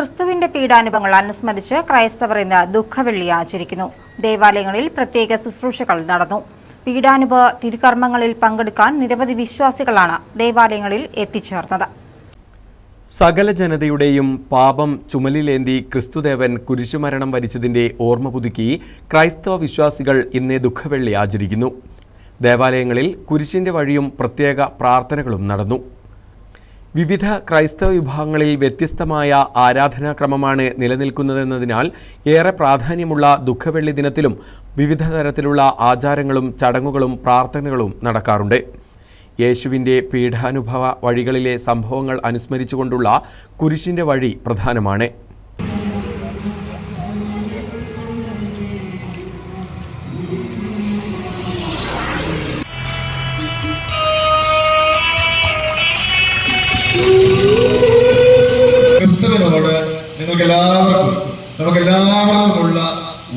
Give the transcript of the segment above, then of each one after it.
ക്രിസ്തുവിന്റെ പീഡാനുഭവങ്ങൾ അനുസ്മരിച്ച് ക്രൈസ്തവർ ഇന്ന് ദുഃഖവെള്ളി ആചരിക്കുന്നു. ദേവാലയങ്ങളിൽ പ്രത്യേക ശുശ്രൂഷകൾ നടന്നു. പീഡാനുഭവ തിരുകർമ്മങ്ങളിൽ പങ്കെടുക്കാൻ നിരവധി വിശ്വാസികളാണ് ദേവാലയങ്ങളിൽ എത്തിച്ചേർന്നത്. സകല ജനതയുടെയും പാപം ചുമലിലേന്തി ക്രിസ്തുദേവൻ കുരിശുമരണം വരിച്ചതിന്റെ ഓർമ്മ പുതുക്കി ക്രൈസ്തവ വിശ്വാസികൾ ഇന്ന് ദുഃഖവെള്ളി ആചരിക്കുന്നു. ദേവാലയങ്ങളിൽ കുരിശിന്റെ വഴിയും പ്രത്യേക പ്രാർത്ഥനകളും നടന്നു. വിവിധ ക്രൈസ്തവ വിഭാഗങ്ങളിൽ വ്യത്യസ്തമായ ആരാധനാക്രമമാണ് നിലനിൽക്കുന്നതെന്നതിനാൽ ഏറെ പ്രാധാന്യമുള്ള ദുഃഖവെള്ളി ദിനത്തിലും വിവിധ തരത്തിലുള്ള ആചാരങ്ങളും ചടങ്ങുകളും പ്രാർത്ഥനകളും നടക്കാറുണ്ട്. യേശുവിന്റെ പീഠാനുഭവ വഴികളിലെ സംഭവങ്ങൾ അനുസ്മരിച്ചുകൊണ്ടുള്ള കുരിശിന്റെ വഴി പ്രധാനമാണ്. ക്രിസ്തുവിനോട് നിങ്ങൾക്ക് എല്ലാവർക്കും നമുക്ക് എല്ലാവർക്കുമുള്ള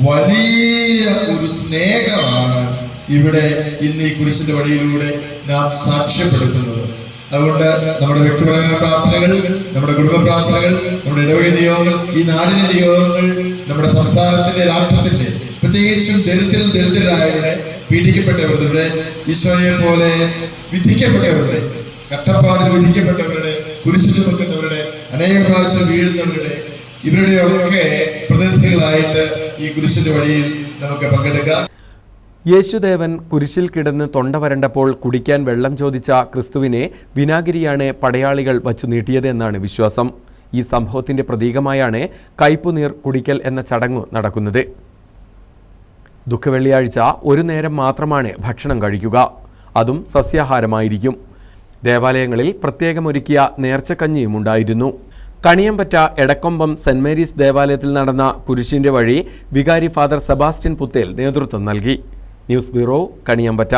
വലിയ ഒരു സ്നേഹമാണ് ഇവിടെ ഇന്ന് ഈ കുരിശിന്റെ വഴിയിലൂടെ നാം സാക്ഷ്യപ്പെടുത്തുന്നത്. അതുകൊണ്ട് നമ്മുടെ വ്യക്തിപരമായ പ്രാർത്ഥനകൾ നമ്മുടെ കുടുംബ പ്രാർത്ഥനകൾ നമ്മുടെ ഇടവഴി നിയോഗങ്ങൾ ഈ നാടിന്റെ നിയോഗങ്ങൾ നമ്മുടെ സംസ്ഥാനത്തിന്റെ രാഷ്ട്രത്തിന്റെ പ്രത്യേകിച്ചും ദരിദ്രരിൽ ദരിദ്രരായവരുടെ പീഡിക്കപ്പെട്ടവരുടെ ഈശോയെ പോലെ വിധിക്കപ്പെട്ടവരുടെ കട്ടപ്പാടിൽ വിധിക്കപ്പെട്ടവരുടെ കുരിശു ചുമക്കുന്നവരുടെ അനേക പ്രാവശ്യം വീഴുന്നവരുടെ ഇവരുടെ ഒക്കെ പ്രതിനിധികളായിട്ട് ഈ കുരിശിന്റെ വഴിയിൽ നമുക്ക് പങ്കെടുക്കാം. യേശുദേവൻ കുരിശിൽ കിടന്ന് തൊണ്ട വരണ്ടപ്പോൾ കുടിക്കാൻ വെള്ളം ചോദിച്ച ക്രിസ്തുവിനെ വിനാഗിരിയാണ് പടയാളികൾ വച്ചു നീട്ടിയതെന്നാണ് വിശ്വാസം. ഈ സംഭവത്തിന്റെ പ്രതീകമായാണ് കയ്പുനീർ കുടിക്കൽ എന്ന ചടങ്ങ് നടക്കുന്നത്. ദുഃഖവെള്ളിയാഴ്ച ഒരു നേരം മാത്രമാണ് ഭക്ഷണം കഴിക്കുക. അതും സസ്യാഹാരമായിരിക്കും. ദേവാലയങ്ങളിൽ പ്രത്യേകമൊരുക്കിയ നേർച്ചക്കഞ്ഞിയും ഉണ്ടായിരുന്നു കണിയമ്പറ്റ എടക്കൊമ്പം സെന്റ് മേരീസ് ദേവാലയത്തിൽ നടന്ന കുരിശിന്റെ വഴി വികാരി ഫാദർ സെബാസ്റ്റ്യൻ പുത്തേൽ നേതൃത്വം നൽകി. News bureau Kaniyambetta.